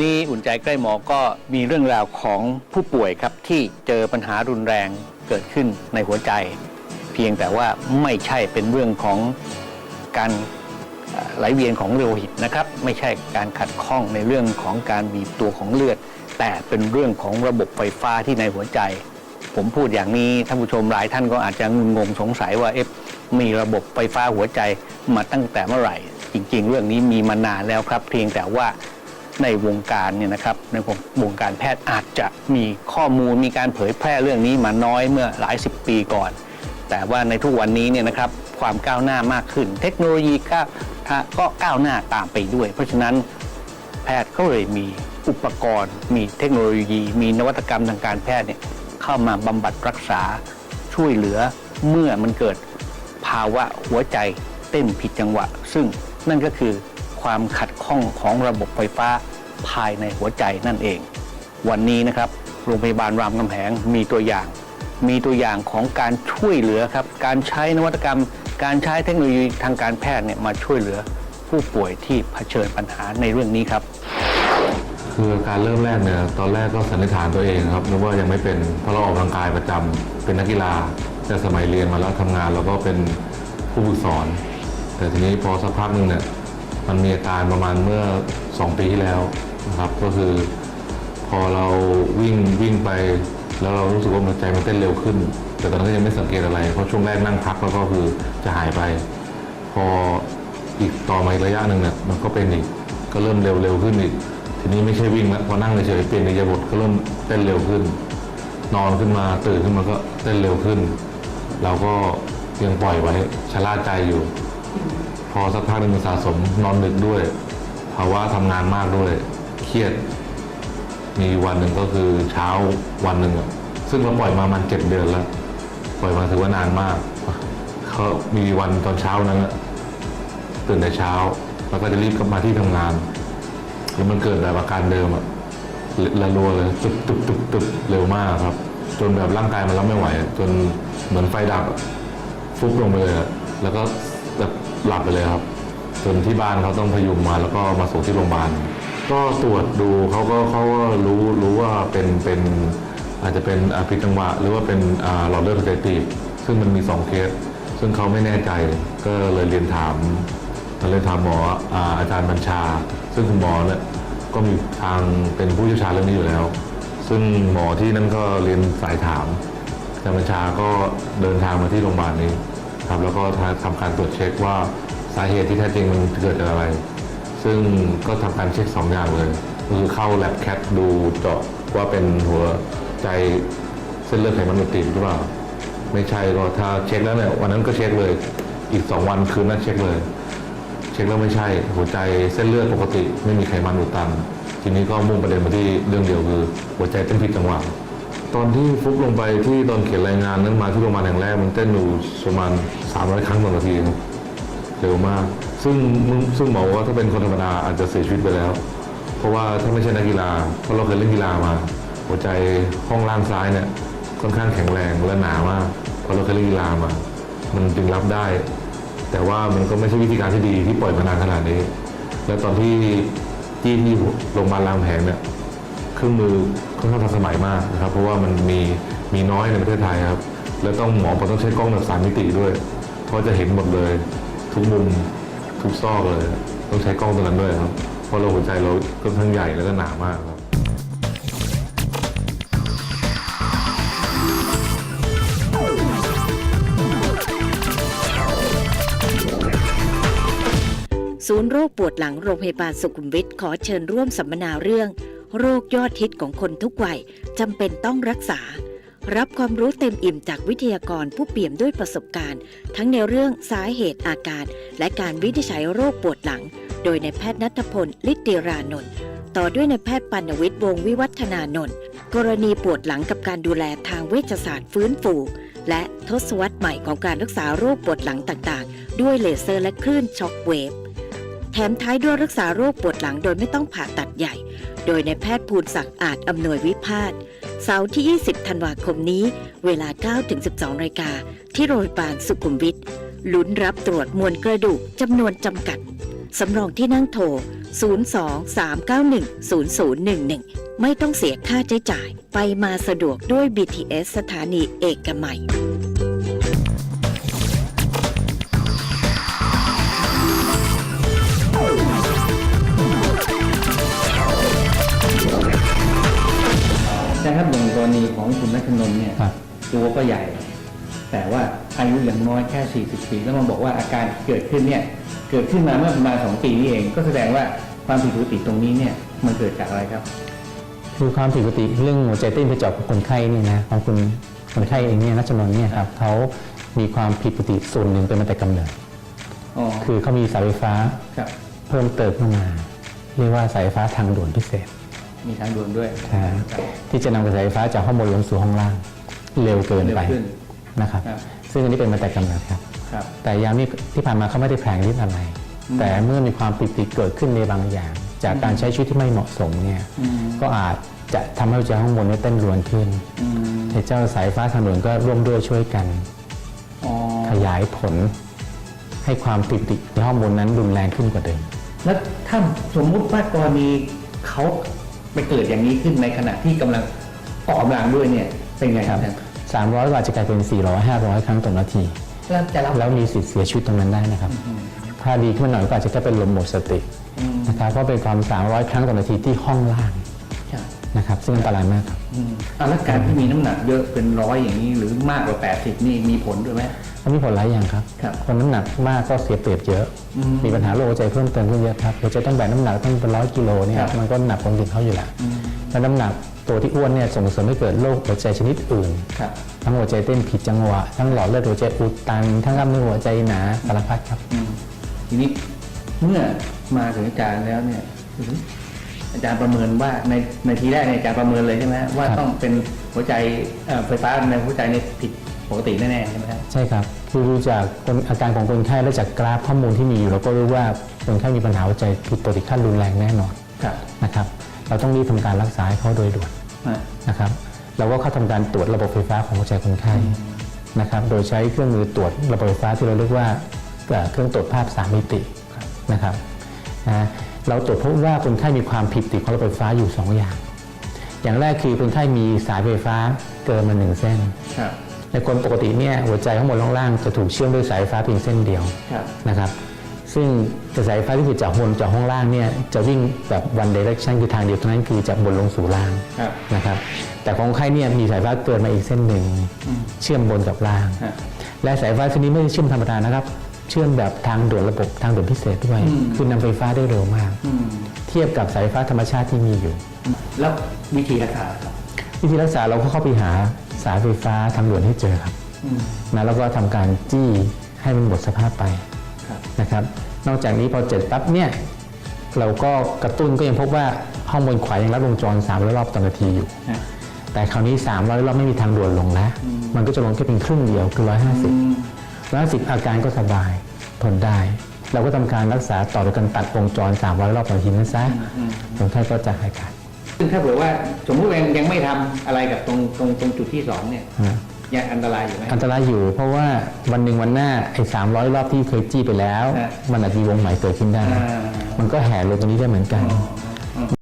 วันนี้อุ่นใจใกล้หมอก็มีเรื่องราวของผู้ป่วยครับ ที่เจอปัญหารุนแรงเกิดขึ้นในหัวใจ เพียงแต่ว่าไม่ใช่เป็นเรื่องของการไหลเวียนของโลหิตนะครับ ไม่ใช่การขัดข้องในเรื่องของการบีบตัวของเลือด แต่เป็นเรื่องของระบบไฟฟ้าที่ในหัวใจ ผมพูดอย่างนี้ท่านผู้ชมหลายท่านก็อาจจะงุนงงสงสัยว่าเอ๊ะมีระบบไฟฟ้าหัวใจมาตั้งแต่เมื่อไหร่ จริง ๆ เรื่องนี้มีมานานแล้วครับ เพียงแต่ว่า ในวงการเนี่ยนะครับในวงการแพทย์อาจจะมีข้อมูลมีการเผยแพร่เรื่องนี้มาน้อยเมื่อหลายสิบปีก่อน แต่ว่าในทุกวันนี้เนี่ยนะครับความก้าวหน้ามากขึ้น เทคโนโลยีก็ก็ก้าวหน้าตามไปด้วย เพราะฉะนั้นแพทย์ก็เลยมีอุปกรณ์ มีเทคโนโลยี มีนวัตกรรมทางการแพทย์เนี่ยเข้ามาบำบัดรักษาช่วยเหลือเมื่อมันเกิดภาวะหัวใจเต้นผิดจังหวะ ซึ่งนั่นก็คือ ความขัดข้องของระบบไฟฟ้าภายในหัวใจนั่นเอง วันนี้นะครับโรงพยาบาลรามคำแหงมีตัวอย่าง มีตัวอย่างของการช่วยเหลือครับการใช้นวัตกรรม การใช้เทคโนโลยีทางการแพทย์เนี่ยมาช่วยเหลือผู้ป่วยที่เผชิญปัญหาในเรื่องนี้ครับคือการเริ่มแรกเนี่ยตอนแรกก็สันนิษฐานตัวเองครับนึกว่ายังไม่เป็นเพราะเราออกกำลังกายประจำเป็นนักกีฬา แต่สมัยเรียนมาแล้วทำงานเราก็เป็นผู้ฝึกสอน แต่ทีนี้พอสักพักหนึ่งเนี่ย มันมีอาการประมาณเมื่อ 2 ปีที่แล้วนะครับก็คือ พอเราวิ่งวิ่งไป แล้วเรารู้สึกว่าหัวใจมันเต้นเร็วขึ้น แต่ตอนนั้นก็ยังไม่สังเกตอะไร เพราะช่วงแรกนั่งพักแล้วก็คือจะหายไป พออีกต่อมาอีกระยะหนึ่งเนี่ยมันก็เป็นอีกก็เริ่มเร็วเร็วขึ้นอีกทีนี้ไม่ใช่วิ่งแล้วพอนั่งเฉยๆเปลี่ยนอิริยาบถก็เริ่มเต้นเร็วขึ้น นอนขึ้นมาตื่นขึ้นมาก็เต้นเร็วขึ้น เราก็ยังปล่อยไว้ชะล่าใจอยู่ พอสักพักหนึ่งสะสมนอนดึกด้วยภาวะทำงานมากด้วย เครียด มีวันหนึ่งก็คือเช้าวันหนึ่งอะซึ่งเราปล่อยมามันเจ็ดเดือนแล้ว ปล่อยมาถือว่านานมากเขามีวันตอนเช้านั้นอะตื่นแต่เช้า แล้วก็จะรีบกลับมาที่ทำงานแล้วมันเกิดแบบอาการเดิมอะละรัวเลยตึบตึบตึบตึบเร็วมากครับ จนแบบร่างกายมันรับไม่ไหว จนเหมือนไฟดับฟุบลงไปเลยแล้วก็แบบ หลับไปเลยครับ จนที่บ้านเขาต้องพยุงมาแล้วก็มาส่งที่โรงพยาบาลก็ตรวจดูเขาก็เขาก็รู้รู้ว่าเป็นเป็นอาจจะเป็นอ่าผิดจังหวะหรือว่าเป็นหลอดเลือดหัวใจตีบซึ่งมันมีสองเคส ซึ่งเขาไม่แน่ใจก็เลยเรียนถามเลยถามหมออาอาจารย์บัญชา ซึ่งคุณหมอเนี่ยก็มีทางเป็นผู้เชี่ยวชาญเรื่องนี้อยู่แล้ว ซึ่งหมอที่นั่นก็เรียนสายถามอาจารย์บัญชาก็เดินทางมาที่โรงพยาบาลนี้ ครับแล้วก็ทำการตรวจเช็คว่าสาเหตุที่แท้จริงมันเกิดจากอะไร ซึ่งก็ทำการเช็คสองอย่างเลยคือเข้าแลบแคทดูเจาะว่าเป็นหัวใจเส้นเลือดไขมันอุดติดหรือเปล่าไม่ใช่ก็ถ้าเช็คแล้วเนี่ยวันนั้นก็เช็คเลย อีกสองวันคืนนั้นเช็คเลย เช็คแล้วไม่ใช่ หัวใจเส้นเลือดปกติ ไม่มีไขมันอุดตัน ทีนี้ก็มุ่งประเด็นมาที่เรื่องเดียวคือ หัวใจเต้นผิดจังหวะ ตอนที่ฟุบลงไปที่ตอนเขียนรายงานนั้นมาที่โรงพยาบาลแห่งแรกมันเต้นอยู่ประมาณ300 ครั้งต่อนาทีเร็วมาก ซึ่งซึ่งหมอบอกว่าถ้าเป็นคนธรรมดาอาจจะเสียชีวิตไปแล้ว เพราะว่าถ้าไม่ใช่นักกีฬาเพราะเราเคยเล่นกีฬามา หัวใจห้องล่างซ้ายเนี่ยค่อนข้างแข็งแรงและหนามากเพราะเราเคยเล่นกีฬามา มันจึงรับได้ แต่ว่ามันก็ไม่ใช่วิธีการที่ดีที่ปล่อยมานานขนาดนี้ แล้วตอนที่ที่ที่โรงพยาบาลรามแหงเนี่ย เครื่องมือค่อนข้างทันสมัยมากนะครับเพราะว่ามันมีมีน้อยในประเทศไทยครับแล้วต้องหมอก็ต้องใช้กล้องแบบสามมิติด้วย เพราะจะเห็นหมดเลย ทุกมุมทุกซอกเลย ต้องใช้กล้องตัวนั้นด้วยครับเพราะเราหัวใจเราค่อนข้างใหญ่แล้วก็หนามากครับศูนย์โรคปวดหลังโรงพยาบาลสุขุมวิทขอเชิญร่วมสัมมนาเรื่อง โรคยอดฮิตของคนทุกวัยจำเป็นต้องรักษา รับความรู้เต็มอิ่มจากวิทยากรผู้เปี่ยมด้วยประสบการณ์ ทั้งในเรื่องสาเหตุอาการ และการวินิจฉัยโรคปวดหลัง โดยในแพทย์นัทพลลิติรานนท์ต่อด้วยในแพทย์ปัณวิทย์วงวิวัฒนานนท์กรณีปวดหลังกับการดูแลทางเวชศาสตร์ฟื้นฟูและทศวรรษใหม่ของการรักษาโรคปวดหลังต่างๆ ด้วยเลเซอร์และคลื่นช็อคเวฟ มท้ายด้วยรักษาโรคปวดหลังโดยไม่ต้องผ่าตัดใหญ่ โดยในแพทย์ภูลศักดิ์อาจอำนวยวิพาทเสาร์ที่ 20 ธันวาคมนี้ เวลา 9-12นาฬิกา ที่โรงพยาบาลสุขุมวิทลุ้นรับตรวจมวลกระดูกจำนวนจำกัด สำรองที่นั่งโทร 02-391-0011 ไม่ต้องเสียค่าใช้จ่าย ไปมาสะดวกด้วย BTS สถานีเอกมัย ของคุณนัทนนท์เนี่ยครับ ตัวก็ใหญ่ แต่ว่าอายุอย่างน้อยแค่ 40 ปี แล้วมาบอกว่าอาการที่เกิดขึ้นเนี่ยเกิดขึ้นมาเมื่อประมาณ 2 ปีนี้เอง ก็แสดงว่าความผิดปกติตรงนี้เนี่ยมันเกิดจากอะไรครับ คือความผิดปกติเรื่องหัวใจเต้นไปเจาะของคนไข้เนี่ยนะของคุณคนไข้เองเนี่ยนัชนนท์เนี่ยครับเขามีความผิดปกติส่วนหนึ่งเป็นมาแต่กำเนิด อ๋อคือเขามีสายไฟฟ้าครับ เพิ่มเติมเข้ามา เรียกว่าสายไฟฟ้าทางด่วนพิเศษ มีทางด่วนด้วยนะฮะที่จะนำกระแสไฟฟ้าจากห้องบนลงสู่ห้องล่างเร็วเกินเร็วไปขึ้นนะครับครับ ซึ่งอันนี้เป็นมาแต่กำเนิดครับ ครับ แต่ยามนี้ที่ผ่านมาเขาไม่ได้แผลงฤทธิ์อะไร อืม แต่เมื่อมีความผิดปกติเกิดขึ้นในบางอย่าง จากการใช้ชีวิตที่ไม่เหมาะสมเนี่ยอืมก็อาจจะทำให้หัวใจข้างบนเนี่ยเต้นรวนขึ้นอืมไอ้เจ้าสายฟ้าทางด่วนก็ร่วมด้วยช่วยกัน อ๋อขยายผล ให้ความผิดปกติในห้องบนนั้นรุนแรงขึ้นกว่าเดิม แล้วถ้าสมมุติว่ากรณีเขา ไปเกิดอย่างนี้ขึ้นในขณะที่กำลังออกกำลังด้วยเนี่ยเป็นไงครับ300กว่าจะกลายเป็น 400 500 ครั้งต่อนาที แล้วจะรับ แล้วมีสิทธิ์เสียชีวิตตรงนั้นได้นะครับ ถ้าดีขึ้นมาหน่อยก็อาจจะแค่เป็นลมหมดสติอืมนะครับเพราะเป็นความ 300 ครั้งต่อนาทีที่ห้องล่างครับ นะครับซึ่งอันตรายมากครับอืมอะแล้วการที่มีน้ำหนักเยอะเป็นร้อยอย่างนี้หรือมากกว่า 80 นี่มีผลด้วยไหม มันมีผลหลายอย่างครับ ครับคนน้ำหนักมากก็เสียเปรียบเยอะ อืมมีปัญหาโรคหัวใจเพิ่มเติมขึ้นเยอะครับหัวใจต้องแบกน้ำหนักต้องเป็นร้อยกิโลเนี่ยครับ มันก็หนักกว่าคนอื่นเขาอยู่แล้วแล้วน้ำหนักตัวที่อ้วนเนี่ยส่งเสริมให้เกิดโรคหัวใจชนิดอื่น ครับ ทั้งหัวใจเต้นผิดจังหวะ ทั้งหลอดเลือดหัวใจอุดตัน ทั้งกล้ามเนื้อหัวใจหนาสารพัดครับ อืมทีนี้เมื่อมาถึงอาจารย์แล้วเนี่ยอื้อหือ อาจารย์ประเมินว่าในในทีแรกเนี่ยอาจารย์ประเมินเลยใช่ไหมว่าครับต้องเป็นหัวใจเอ่อไฟฟ้าในหัวใจเนี่ยผิดปกติแน่ๆใช่ไหมครับใช่ครับคือดูจากคนอาการของคนไข้และจากกราฟข้อมูลที่มีอยู่เราก็รู้ว่าคนไข้มีปัญหาหัวใจผิดปกติขั้นรุนแรงแน่นอนครับนะครับ เราต้องรีบทำการรักษาให้เขาโดยด่วนอะนะครับเราก็เข้าทำการตรวจระบบไฟฟ้าของหัวใจคนไข้นะครับโดยใช้เครื่องมือตรวจระบบไฟฟ้าที่เราเรียกว่าเอ่อเครื่องตรวจภาพสามมิตินะครับนะ เราตรวจพบว่าคนไข้มีความผิดปกติของระบบไฟฟ้าอยู่สองอย่าง อย่างแรกคือคนไข้มีสายไฟฟ้าเกินมาหนึ่งเส้นครับในคนปกติเนี่ยหัวใจข้างบนล่างล่างจะถูกเชื่อมด้วยสายไฟฟ้าเพียงเส้นเดียวครับนะครับซึ่งกระแสไฟฟ้าที่ถูกจากบนจากห้องล่างเนี่ยจะวิ่งแบบ one direction คือทางเดียวเท่านั้นคือจากบนลงสู่ล่างครับนะครับแต่ของคนไข้เนี่ยมีสายไฟฟ้าเกินมาอีกเส้นหนึ่งอืมเชื่อมบนกับล่างฮะและสายไฟฟ้าเส้นนี้ไม่ได้เชื่อมธรรมดานะครับ เชื่อมแบบทางด่วนระบบทางด่วนพิเศษด้วยอืมคือนำไฟฟ้าได้เร็วมากอืมเทียบกับสายไฟฟ้าธรรมชาติที่มีอยู่ แล้ววิธีรักษาครับวิธีรักษาเราก็เข้าไปหาสายไฟฟ้าทางด่วนให้เจอครับอืมนะแล้วก็ทำการจี้ให้มันหมดสภาพไปครับนะครับ นอกจากนี้พอเจ็ดปั๊บเนี่ยเราก็กระตุ้นก็ยังพบว่าห้องบนขวายังรับวงจร300รอบต่อนาทีอยู่ฮะแต่คราวนี้300รอบไม่มีทางด่วนลงแล้วมันก็จะลงแค่เป็นครึ่งเดียวคือ อื150ม150อาการก็สบายทนได้ เราก็ทำการรักษาต่อโดยการตัดวงจร300รอบต่อนาทีนั้นซะคนไข้ก็จะหายขาดซึ่งถ้าเผื่อว่าสมมุติยังยังไม่ทำอะไรกับตรงตรงตรงจุดที่สองเนี่ยนะยังอันตรายอยู่ไหมอันตรายอยู่ เพราะว่าวันหนึ่งวันหน้าไอ้300รอบที่เคยจี้ไปแล้วฮะมันอาจจะมีวงใหม่เกิดขึ้นได้อ่ามันก็แห่ลงตรงนี้ได้เหมือนกันอ๋อ